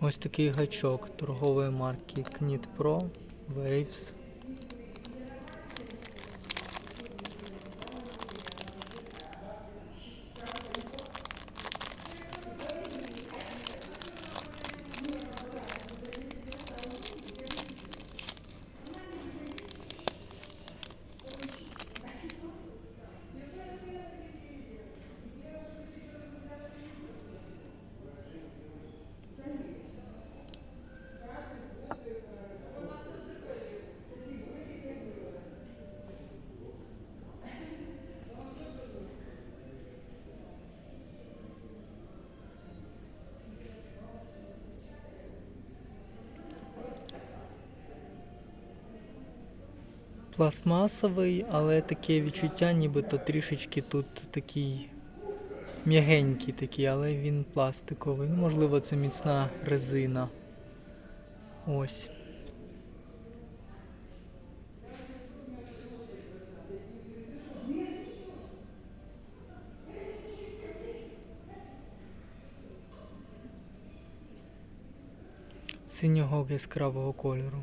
Ось такий гачок торгової марки Knit Pro Waves. Пластмасовий, але таке відчуття, нібито трішечки тут такий м'ягенький такий, але він пластиковий. Ну, можливо, це міцна резина. Ось. Синього яскравого кольору.